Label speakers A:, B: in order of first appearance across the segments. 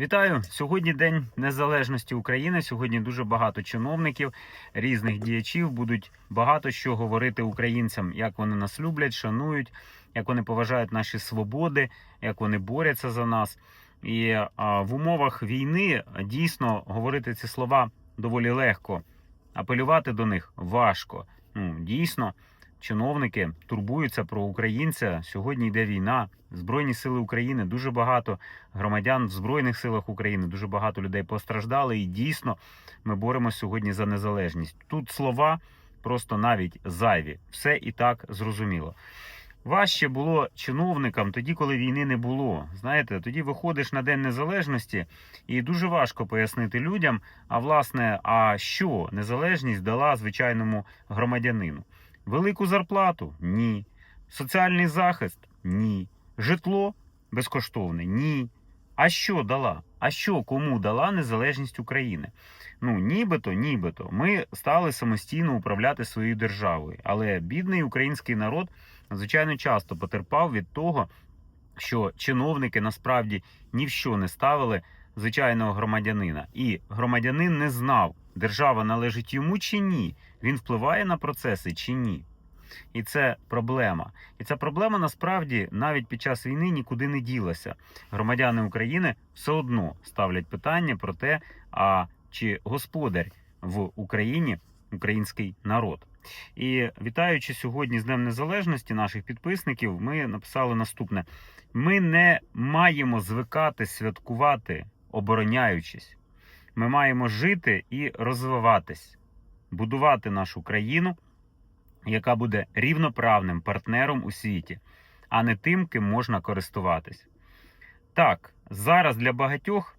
A: Вітаю! Сьогодні День Незалежності України. Сьогодні дуже багато чиновників, різних діячів будуть багато що говорити українцям, як вони нас люблять, шанують, як вони поважають наші свободи, як вони борються за нас. І а, в умовах війни дійсно говорити ці слова доволі легко. Апелювати до них важко. Ну, дійсно, чиновники турбуються про українця. Сьогодні йде війна. Збройні сили України дуже багато громадян в Збройних силах України, дуже багато людей постраждали, і дійсно ми боремося сьогодні за незалежність. Тут слова просто навіть зайві. Все і так зрозуміло. Важче було чиновникам тоді, коли війни не було. Знаєте, тоді виходиш на День Незалежності, і дуже важко пояснити людям, а власне, а що незалежність дала звичайному громадянину? Велику зарплату? Ні. Соціальний захист? Ні. Житло безкоштовне? Ні. А що дала? А що кому дала незалежність України? Ну, нібито, нібито, ми стали самостійно управляти своєю державою. Але бідний український народ звичайно часто потерпав від того, що чиновники насправді ні в що не ставили звичайного громадянина, і громадянин не знав, держава належить йому чи ні, він впливає на процеси чи ні. І це проблема. І ця проблема насправді навіть під час війни нікуди не ділася. Громадяни України все одно ставлять питання про те, а чи господар в Україні український народ. І вітаючи сьогодні з Днем Незалежності наших підписників, ми написали наступне: ми не маємо звикати святкувати, обороняючись. Ми маємо жити і розвиватись, будувати нашу країну, яка буде рівноправним партнером у світі, а не тим, ким можна користуватись. Так, зараз для багатьох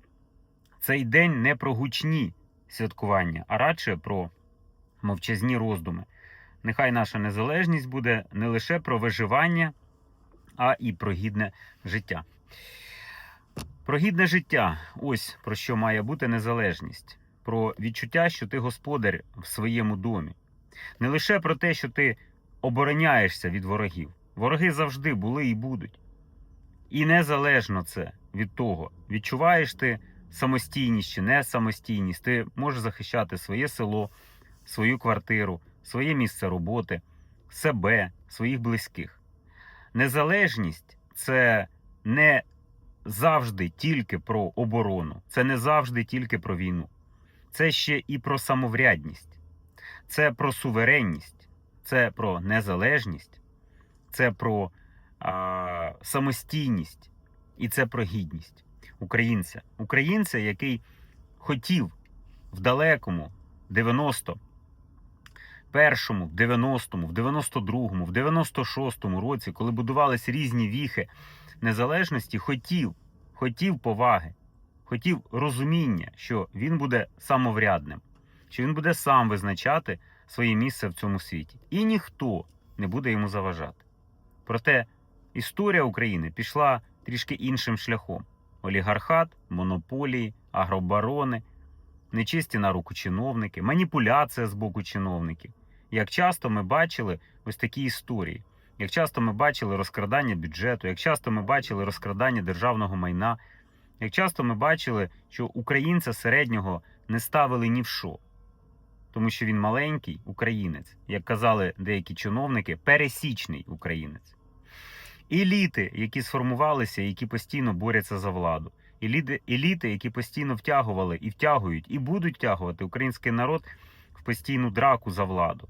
A: цей день не про гучні святкування, а радше про мовчазні роздуми. Нехай наша незалежність буде не лише про виживання, а і про гідне життя. Про гідне життя ось про що має бути незалежність, про відчуття, що ти господар в своєму домі. Не лише про те, що ти обороняєшся від ворогів. Вороги завжди були і будуть. І незалежно це від того, відчуваєш ти самостійність чи не самостійність, ти можеш захищати своє село, свою квартиру, своє місце роботи, себе, своїх близьких. Незалежність це не завжди тільки про оборону, це не завжди тільки про війну. Це ще і про самоврядність, це про суверенність, це про незалежність, це про а, самостійність. І це про гідність українця. Українця, який хотів в далекому 90 першому, в 90-му, в 92-му, в 96-му році, коли будувалися різні віхи незалежності, хотів, хотів поваги, хотів розуміння, що він буде самоврядним, що він буде сам визначати своє місце в цьому світі. І ніхто не буде йому заважати. Проте історія України пішла трішки іншим шляхом: олігархат, монополії, агробарони, нечисті на руку чиновники, маніпуляція з боку чиновників. Як часто ми бачили ось такі історії, як часто ми бачили розкрадання бюджету, як часто ми бачили розкрадання державного майна, як часто ми бачили, що українця середнього не ставили ні в що, тому що він маленький українець, як казали деякі чиновники, пересічний українець. Еліти, які сформувалися, які постійно борються за владу, еліти, які постійно втягували і втягують, і будуть втягувати український народ в постійну драку за владу.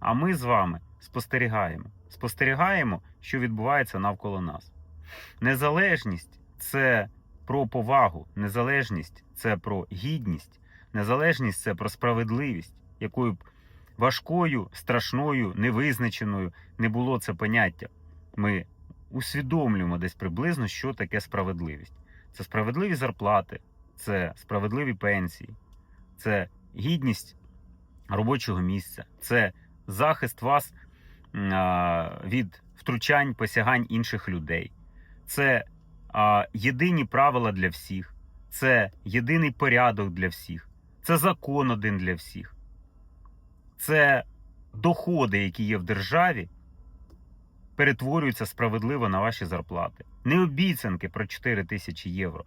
A: А ми з вами спостерігаємо. Спостерігаємо, що відбувається навколо нас. Незалежність це про повагу, незалежність це про гідність, незалежність це про справедливість, якою б важкою, страшною, невизначеною не було це поняття. Ми усвідомлюємо десь приблизно, що таке справедливість. Це справедливі зарплати, це справедливі пенсії, це гідність робочого місця, це захист вас від втручань, посягань інших людей. Це єдині правила для всіх, це єдиний порядок для всіх, це закон один для всіх. Це доходи, які є в державі, перетворюються справедливо на ваші зарплати. Не обіцянки про 4 тисячі євро,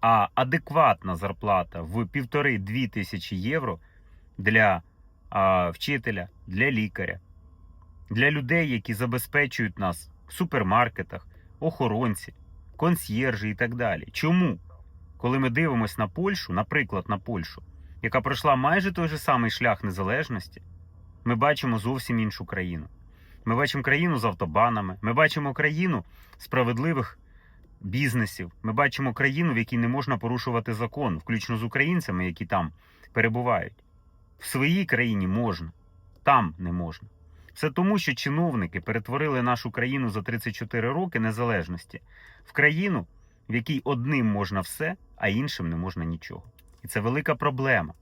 A: А адекватна зарплата в півтори-дві тисячі євро для вчителя, для лікаря, для людей, які забезпечують нас в супермаркетах, охоронці, консьєржі і так далі. Чому? Коли ми дивимося на Польщу, наприклад, на Польщу, яка пройшла майже той же самий шлях незалежності, ми бачимо зовсім іншу країну. Ми бачимо країну з автобанами, ми бачимо країну справедливих бізнесів. Ми бачимо країну, в якій не можна порушувати закон, включно з українцями, які там перебувають. В своїй країні можна, там не можна. Це тому, що чиновники перетворили нашу країну за 34 роки незалежності в країну, в якій одним можна все, а іншим не можна нічого. І це велика проблема.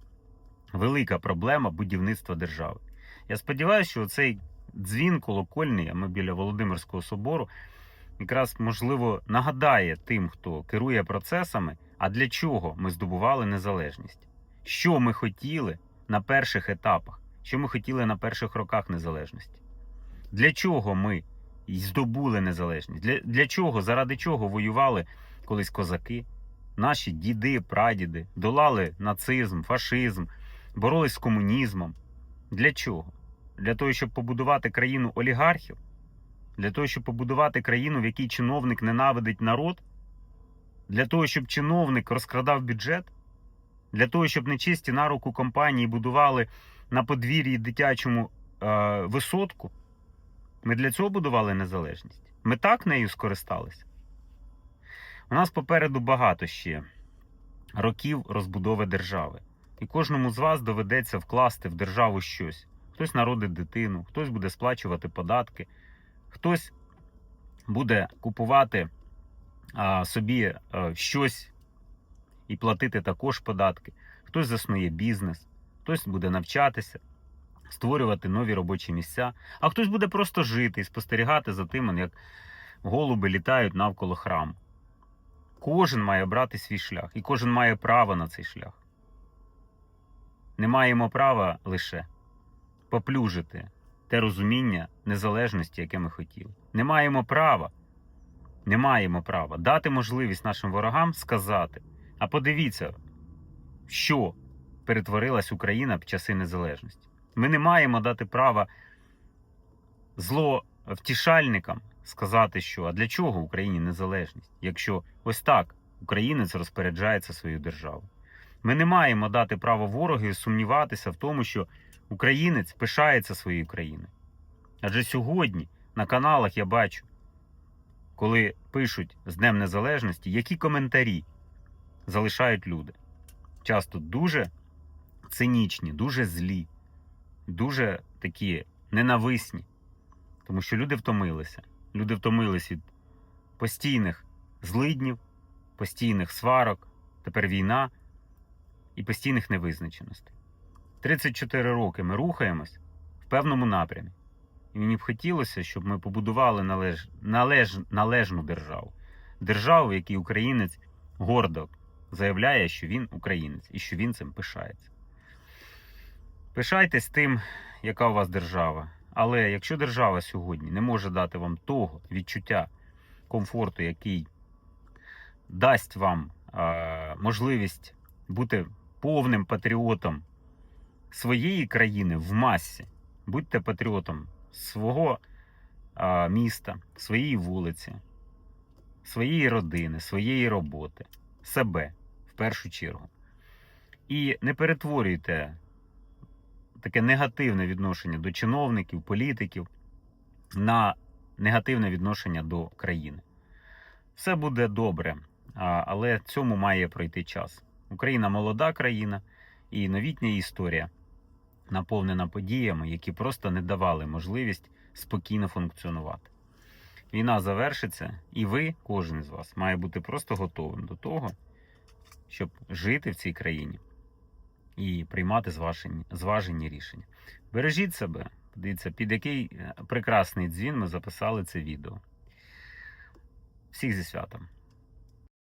A: Велика проблема будівництва держави. Я сподіваюся, що цей дзвін колокольний, а ми біля Володимирського собору, якраз можливо нагадає тим, хто керує процесами, а для чого ми здобували незалежність, що ми хотіли на перших етапах, що ми хотіли на перших роках незалежності. Для чого ми здобули незалежність? Для, для чого, заради чого воювали колись козаки, наші діди, прадіди, долали нацизм, фашизм, боролись з комунізмом. Для чого? Для того, щоб побудувати країну олігархів, для того, щоб побудувати країну, в якій чиновник ненавидить народ, для того, щоб чиновник розкрадав бюджет, для того, щоб нечисті на руку компанії будували на подвір'ї дитячому е, висотку. Ми для цього будували незалежність. Ми так нею скористалися. У нас попереду багато ще років розбудови держави. І кожному з вас доведеться вкласти в державу щось. Хтось народить дитину, хтось буде сплачувати податки, хтось буде купувати а, собі а, щось і платити також податки, хтось заснує бізнес, хтось буде навчатися, створювати нові робочі місця, а хтось буде просто жити і спостерігати за тим, як голуби літають навколо храму. Кожен має брати свій шлях, і кожен має право на цей шлях. Не маємо права лише поплюжити те розуміння незалежності, яке ми хотіли. Не маємо права, не маємо права дати можливість нашим ворогам сказати: а подивіться, що перетворилась Україна в часи незалежності. Ми не маємо дати права зловтішальникам сказати, що а для чого Україні незалежність, якщо ось так українець розпоряджається своєю державою. Ми не маємо дати право ворогові сумніватися в тому, що українець пишається своєю країною. Адже сьогодні на каналах я бачу, коли пишуть з Днем Незалежності, які коментарі залишають люди. Часто дуже цинічні, дуже злі, дуже такі ненависні. Тому що люди втомилися. Люди втомились від постійних злиднів, постійних сварок, тепер війна і постійних невизначеностей. 34 роки ми рухаємось в певному напрямі. І мені б хотілося, щоб ми побудували належ... Належ... належну державу. Державу, в якій українець гордо заявляє, що він українець і що він цим пишається. Пишайтесь тим, яка у вас держава. Але якщо держава сьогодні не може дати вам того відчуття комфорту, який дасть вам е, можливість бути повним патріотом своєї країни в масі, будьте патріотом свого е, міста, своєї вулиці, своєї родини, своєї роботи, себе в першу чергу. І не перетворюйте таке негативне відношення до чиновників, політиків на негативне відношення до країни. Все буде добре, але цьому має пройти час. Україна молода країна і новітня історія наповнена подіями, які просто не давали можливість спокійно функціонувати. Війна завершиться, і ви, кожен з вас, має бути просто готовим до того, щоб жити в цій країні і приймати зважені, зважені рішення. Бережіть себе, дивіться, під який е, прекрасний дзвін ми записали це відео. Всіх зі святом!